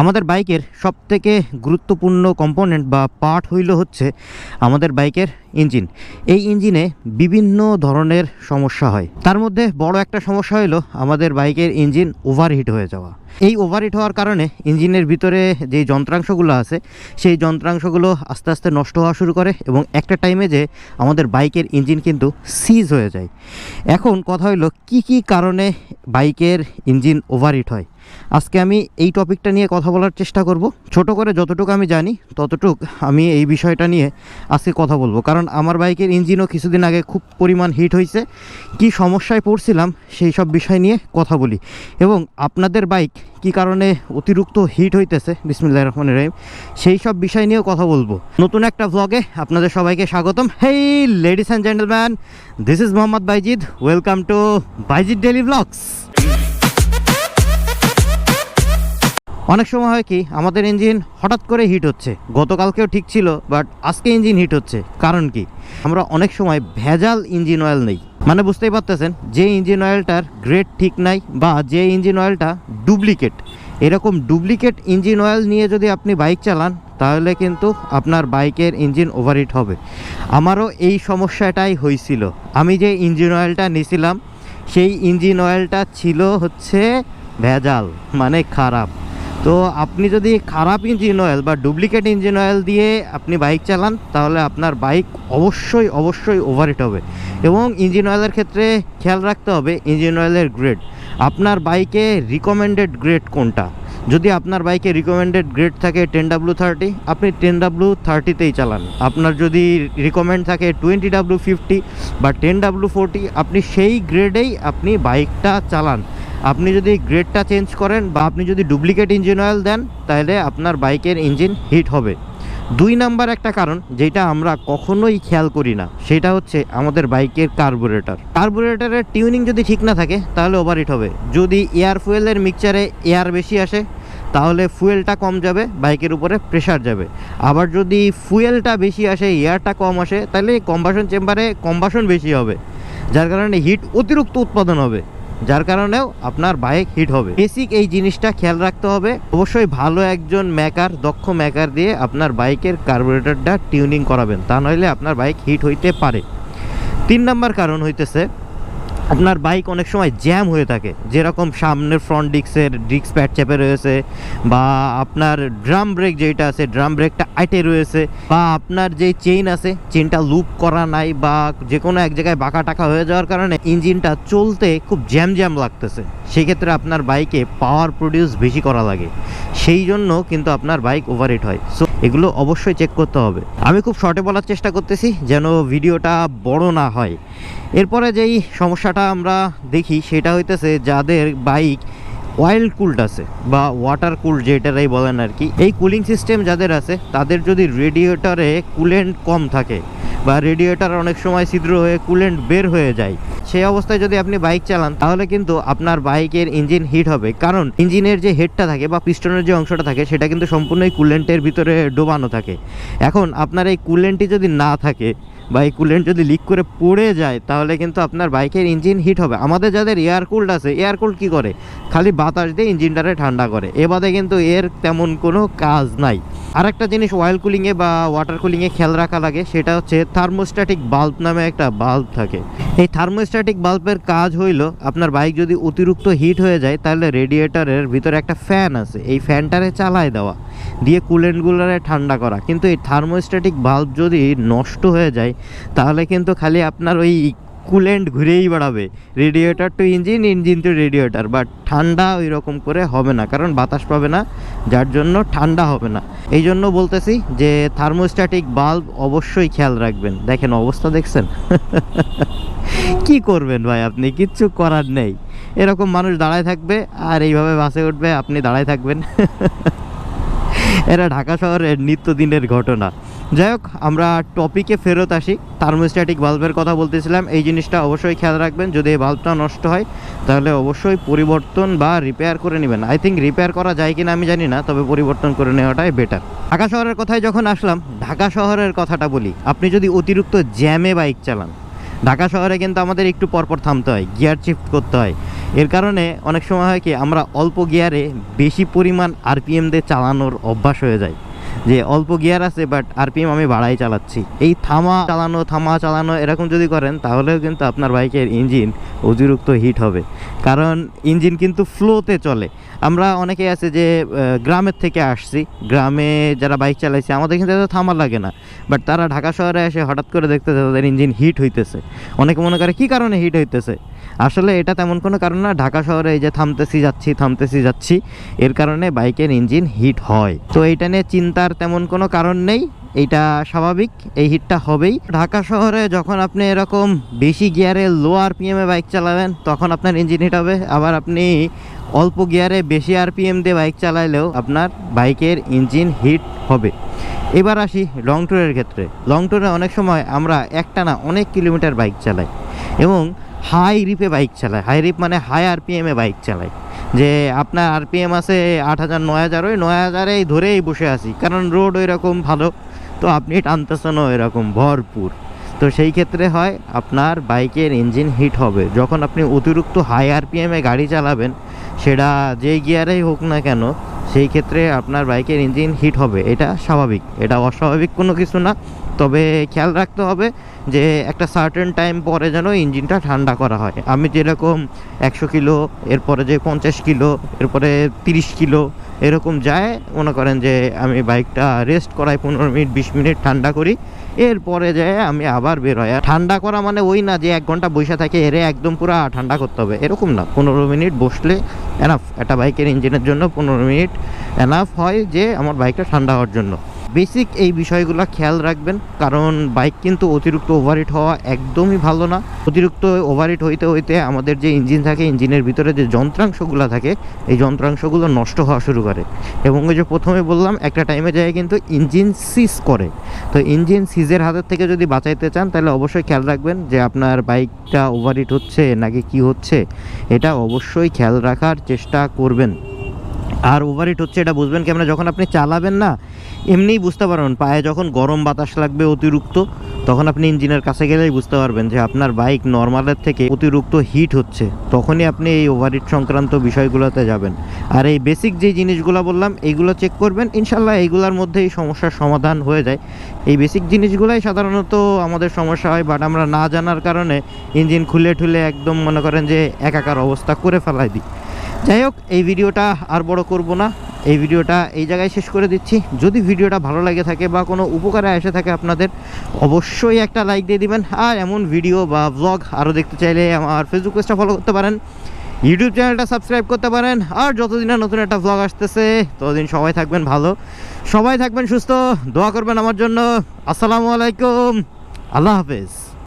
আমাদের বাইকের সবথেকে গুরুত্বপূর্ণ কম্পোনেন্ট বা পার্ট হইল হচ্ছে আমাদের বাইকের ইঞ্জিন এই ইঞ্জিনে বিভিন্ন ধরনের সমস্যা হয়। তার মধ্যে বড় একটা সমস্যা হলো আমাদের বাইকের ইঞ্জিন ওভারহিট হয়ে যাওয়া। এই ওভারহিট হওয়ার কারণে ইঞ্জিনের ভিতরে যে যন্ত্রাংশগুলো আছে, সেই যন্ত্রাংশগুলো আস্তে আস্তে নষ্ট হওয়া শুরু করে এবং একটা টাইমে যে আমাদের বাইকের ইঞ্জিন কিন্তু সিজ হয়ে যায়। এখন কথা হলো কি কি কারণে বাইকের ইঞ্জিন ওভারহিট হয়? আজকে আমি এই টপিকটা নিয়ে কথা বলার চেষ্টা করব। ছোট করে যতটুকু আমি জানি, ততটুক আমি এই বিষয়টা নিয়ে আজকে কথা বলব। কারণ আমার বাইকের ইঞ্জিনও কিছুদিন আগে খুব পরিমাণ হিট হয়েছে। কি সমস্যায় পড়ছিলাম সেই সব বিষয় নিয়ে কথা বলি। এবং আপনাদের বাইক কি কারণে অতিরিক্ত হিট হইতেছে? বিসমিল্লাহ রহমান রহিম। সেই সব বিষয় নিয়েও কথা বলব। নতুন একটা ভ্লগে আপনাদের সবাইকে স্বাগতম। Hey ladies and gentleman this is Mohammad Baijid welcome to Baijid daily blogs অনেক সময় হয় কি, আমাদের ইঞ্জিন হঠাৎ করে হিট হচ্ছে। গতকালকেও ঠিক ছিল, বাট আজকে ইঞ্জিন হিট হচ্ছে। কারণ কি, আমরা অনেক সময় ভেজাল ইঞ্জিন অয়েল নেই। মানে বুঝতেই পারতেছেন, যে ইঞ্জিন অয়েলটার গ্রেড ঠিক নাই বা যে ইঞ্জিন অয়েলটা ডুপ্লিকেট। এরকম ডুপ্লিকেট ইঞ্জিন অয়েল নিয়ে যদি আপনি বাইক চালান, তাহলে কিন্তু আপনার বাইকের ইঞ্জিন ওভারহিট হবে। আমারও এই সমস্যাটাই হয়েছিল। আমি যে ইঞ্জিন অয়েলটা নিয়েছিলাম সেই ইঞ্জিন অয়েলটা ছিল হচ্ছে ভেজাল মানে খারাপ। তো আপনি যদি খারাপ ইঞ্জিন অয়েল বা ডুপ্লিকেট ইঞ্জিন অয়েল দিয়ে আপনি বাইক চালান, তাহলে আপনার বাইক অবশ্যই অবশ্যই ওভারহিট হবে। এবং ইঞ্জিন অয়েলের ক্ষেত্রে খেয়াল রাখতে হবে, ইঞ্জিন অয়েলের গ্রেড আপনার বাইকে রিকমেন্ডেড গ্রেড কোনটা? যদি আপনার বাইকে রিকমেন্ডেড গ্রেড থাকে টেন ডাব্লু থার্টি আপনি টেন ডাব্লু থার্টিতেই চালান। আপনার যদি রিকমেন্ড থাকে টোয়েন্টি ডাব্লু ফিফটি বা টেন ডাব্লু ফোরটি আপনি সেই গ্রেডেই আপনি বাইকটা চালান। আপনি যদি গ্রেডটা চেঞ্জ করেন বা আপনি যদি ডুপ্লিকেট ইঞ্জিন অয়েল দেন, তাহলে আপনার বাইকের ইঞ্জিন হিট হবে। দুই নাম্বার একটা কারণ, যেটা আমরা কখনোই খেয়াল করি না, সেটা হচ্ছে আমাদের বাইকের কার্বোরেটর কার্বোরেটরের টিউনিং যদি ঠিক না থাকে, তাহলে ওভারহিট হবে। যদি এয়ার ফুয়েলের মিক্সচারে এয়ার বেশি আসে, তাহলে ফুয়েলটা কম যাবে, বাইকের উপরে প্রেশার যাবে। আবার যদি ফুয়েলটা বেশি আসে এয়ারটা কম আসে, তাহলে কম্বাসন চেম্বারে কম্বাসন বেশি হবে, যার কারণে হিট অতিরিক্ত উৎপাদন হবে। যার কারণেও আপনার বাইক হিট হবে। বেসিক এই জিনিসটা খেয়াল রাখতে হবে। অবশ্যই ভালো একজন মেকার দক্ষ মেকার দিয়ে আপনার বাইকের কার্বোরেটরটা টিউনিং করাবেন। তা নইলে আপনার বাইক হিট হইতে পারে। তিন নাম্বার কারণ হইতেছে আপনার বাইক অনেক সময় জ্যাম হয়ে থাকে। যেরকম সামনের ফ্রন্ট ডিক্সের ডিক্স প্যাড চেপে রয়েছে, বা আপনার ড্রাম ব্রেক যেটা আছে ড্রাম ব্রেকটা আইটে রয়েছে, বা আপনার যে চেইন আছে চেইনটা লুপ করা নাই, বা যে কোনো এক জায়গায় বাঁকা টাকা হয়ে যাওয়ার কারণে ইঞ্জিনটা চলতে খুব জ্যাম জ্যাম লাগতেছে। সেক্ষেত্রে আপনার বাইকে পাওয়ার প্রডিউস বেশি করা লাগে। সেই জন্য কিন্তু আপনার বাইক ওভারহিট হয়। সো এগুলো অবশ্যই চেক করতে হবে। আমি খুব শর্টে বলার চেষ্টা করতেছি যেন ভিডিওটা বড় না হয়। এরপরে যেই সমস্যাটা আমরা দেখি সেটা হইতেছে যাদের বাইক অয়েল কুলড আছে বা ওয়াটার কুল যেটারাই বলেন আর কি, এই কুলিং সিস্টেম যাদের আছে, তাদের যদি রেডিয়েটরে কুলেন্ট কম থাকে বা রেডিয়েটর অনেক সময় ছিদ্র হয়ে কুলেন্ট বের হয়ে যায় সেই অবস্থায় যদি আপনি বাইক চালান, তাহলে কিন্তু আপনার বাইকের ইঞ্জিন হিট হবে। কারণ ইঞ্জিনের যে হেডটা থাকে বা পিস্টনের যে অংশটা থাকে, সেটা কিন্তু সম্পূর্ণই কুলেন্টের ভিতরে ডোবানো থাকে। এখন আপনার এই কুলেন্টটি যদি না থাকে বা এই কুলেন্ট যদি লিক করে পড়ে যায়, তাহলে কিন্তু আপনার বাইকের ইঞ্জিন হিট হবে। আমাদের যাদের এয়ার কুল্ড আছে, এয়ার কুল্ড কী করে? খালি বাতাস দিয়ে ইঞ্জিনটারে ঠান্ডা করে। এ বাদে কিন্তু এর তেমন কোনো কাজ নাই। আর একটা জিনিস অয়েল কুলিংয়ে বা ওয়াটার কুলিংয়ে খেয়াল রাখা লাগে, সেটা হচ্ছে থার্মোস্ট্যাটিক বাল্ব নামে একটা বাল্ব থাকে। এই থার্মোস্ট্যাটিক বাল্বের কাজ হইল, আপনার বাইক যদি অতিরিক্ত হিট হয়ে যায়, তাহলে রেডিয়েটারের ভিতরে একটা ফ্যান আছে। এই ফ্যানটারে চালায় দেওয়া, দিয়ে কুলেন্টগুলোরে ঠান্ডা করা। কিন্তু এই থার্মোস্ট্যাটিক বাল্ব যদি নষ্ট হয়ে যায়, তাহলে কিন্তু খালি আপনার ওই কুলেন্ট ঘুরেই বেড়াবে। Radiator to engine engine to radiator but ঠান্ডা ওই রকম করে হবে না, কারণ বাতাস পাবে না, যার জন্য ঠান্ডা হবে না। এই জন্য বলতেছি যে থার্মোস্ট্যাটিক বাল্ব অবশ্যই খেয়াল রাখবেন। দেখেন অবস্থা দেখছেন? কি করবেন ভাই আপনি? কিচ্ছু করার নেই। এরকম মানুষ দাঁড়ায় থাকবে আর এইভাবে বাসে উঠবে, আপনি দাঁড়ায় থাকবেন। এরা ঢাকা শহরের নিত্যদিনের ঘটনা। যাই হোক, আমরা টপিকে ফেরত আসি। থার্মোস্ট্যাটিক বাল্বের কথা বলতেছিলাম। এই জিনিসটা অবশ্যই খেয়াল রাখবেন। যদি এই বাল্বটা নষ্ট হয়, তাহলে অবশ্যই পরিবর্তন বা রিপেয়ার করে নেবেন। আই থিঙ্ক রিপেয়ার করা যায় কিনা আমি জানি না, তবে পরিবর্তন করে নেওয়াটাই বেটার ঢাকা শহরের কথায় যখন আসলাম, ঢাকা শহরের কথাটা বলি। আপনি যদি অতিরিক্ত জ্যামে বাইক চালান, ঢাকা শহরে কিন্তু আমাদের একটু পরপর থামতে হয় গিয়ার শিফট করতে হয়। এর কারণে অনেক সময় হয় কি, আমরা অল্প গিয়ারে বেশি পরিমাণ আরপিএম দিয়ে চালানোর অভ্যাস হয়ে যায়। যে অল্প গিয়ার আছে বাট আরপিএম আমি বাড়াই চালাচ্ছি। এই থামা চালানো থামা চালানো এরকম যদি করেন, তাহলেও কিন্তু আপনার বাইকের ইঞ্জিন অতিরিক্ত হিট হবে। কারণ ইঞ্জিন কিন্তু ফ্লোতে চলে। আমরা অনেকে আছে যে গ্রামের থেকে আসছি। গ্রামে যারা বাইক চালাইছে, আমাদের কিন্তু এত থামা লাগে না। বাট তারা ঢাকা শহরে এসে হঠাৎ করে দেখতেছে, তাদের ইঞ্জিন হিট হইতেছে। অনেকে মনে করে, কি কারণে হিট হইতেছে? আসলে এটা তেমন কোনো কারণ না। ঢাকা শহরে এই যে, থামতেছি যাচ্ছি থামতেছি যাচ্ছি, এর কারণে বাইকের ইঞ্জিন হিট হয়। তো এইটা নিয়ে চিন্তার তেমন কোনো কারণ নেই। এইটা স্বাভাবিক, এই হিটটা হবেই। ঢাকা শহরে যখন আপনি এরকম বেশি গিয়ারে লো আর আরপিএমে বাইক চালাবেন, তখন আপনার ইঞ্জিন হিট হবে। আবার আপনি অল্প গিয়ারে বেশি আর আরপিএম দিয়ে বাইক চালাইলেও আপনার বাইকের ইঞ্জিন হিট হবে। এবার আসি লং ট্যুরের ক্ষেত্রে। লং ট্যুরে অনেক সময় আমরা একটানা অনেক কিলোমিটার বাইক চালাই এবং হাই রিপে বাইক চালায় হাই রিপ মানে হাই আর আরপিএমে বাইক চালায় যে আপনার আরপিএম আছে আট হাজার, নয় হাজার, ওই নয় হাজারেই ধরেই বসে আছি। কারণ রোড ওই রকম ভালো, তো আপনি টানতেছেনও এরকম, ভরপুর। তো সেই ক্ষেত্রে হয়, আপনার বাইকের ইঞ্জিন হিট হবে। যখন আপনি অতিরিক্ত হাই আরপিএমে গাড়ি চালাবেন, সেটা যেই গিয়ারেই হোক না কেন, সেই ক্ষেত্রে আপনার বাইকের ইঞ্জিন হিট হবে। এটা স্বাভাবিক। এটা অস্বাভাবিক কোনো কিছু না। তবে খেয়াল রাখতে হবে যে একটা সার্টেন টাইম পরে যেন ইঞ্জিনটা ঠান্ডা করা হয়। আমি যেরকম একশো কিলো, এরপরে যে পঞ্চাশ কিলো, এরপরে তিরিশ কিলো, এরকম যায়, মনে করেন যে আমি বাইকটা রেস্ট করাই পনেরো মিনিট, বিশ মিনিট ঠান্ডা করি, এরপরে যায় আমি আবার বের আর ঠান্ডা করা মানে ওই না যে এক ঘণ্টা বসে থাকে, এরে একদম পুরো ঠান্ডা করতে হবে, এরকম না। পনেরো মিনিট বসলে এনাফ একটা বাইকের ইঞ্জিনের জন্য পনেরো মিনিট এনাফ হয় যে আমার বাইকটা ঠান্ডা হওয়ার জন্য। বেসিক এই বিষয়গুলো খেয়াল রাখবেন, কারণ বাইক কিন্তু অতিরিক্ত ওভারহিট হওয়া একদমই ভালো না। অতিরিক্ত ওভারহিট হইতে হইতে আমাদের যে ইঞ্জিন থাকে ইঞ্জিনের ভিতরে যে যন্ত্রাংশগুলো থাকে, এই যন্ত্রাংশগুলো নষ্ট হওয়া শুরু করে। এবং ওই যে প্রথমে বললাম, একটা টাইমে যায় কিন্তু ইঞ্জিন সিজ করে। তো ইঞ্জিন সিজের হাতের থেকে যদি বাঁচাইতে চান, তাহলে অবশ্যই খেয়াল রাখবেন যে আপনার বাইকটা ওভারহিট হচ্ছে নাকি কি হচ্ছে। এটা অবশ্যই খেয়াল রাখার চেষ্টা করবেন। আর ওভারহিট হচ্ছে, এটা বুঝবেন কেমন? যখন আপনি চালাবেন না, এমনিই বুঝতে পারবেন, পায়ে যখন গরম বাতাস লাগবে অতিরিক্ত, তখন আপনি ইঞ্জিনের কাছে গেলেই বুঝতে পারবেন যে আপনার বাইক নর্মালের থেকে অতিরিক্ত হিট হচ্ছে। তখনই আপনি এই ওভারহিট সংক্রান্ত বিষয়গুলোতে যাবেন। আর এই বেসিক যে জিনিসগুলো বললাম এইগুলো চেক করবেন, ইনশাল্লাহ এইগুলোর মধ্যেই সমস্যার সমাধান হয়ে যায়। এই বেসিক জিনিসগুলোই সাধারণত আমাদের সমস্যা হয় বাট আমরা না জানার কারণে ইঞ্জিন খুলে ঠুলে একদম মনে করেন যে একাকার অবস্থা করে ফেলাই দিই। যাই হোক এই ভিডিওটা আর বড় করব না। এই ভিডিওটা এই জায়গায় শেষ করে দিচ্ছি। যদি ভিডিওটা ভালো লাগে থাকে বা কোনো উপকারে এসে থাকে আপনাদের, অবশ্যই একটা লাইক দিয়ে দিবেন। আর এমন ভিডিও বা ব্লগ আরও দেখতে চাইলে আমার ফেসবুক পেজটা ফলো করতে পারেন ইউটিউব চ্যানেলটা সাবস্ক্রাইব করতে পারেন। আর যতদিন না নতুন একটা ব্লগ আসতেছে, ততদিন সবাই থাকবেন ভালো। সবাই থাকবেন সুস্থ, দোয়া করবেন আমার জন্য। আসসালামু আলাইকুম। আল্লাহ হাফেজ।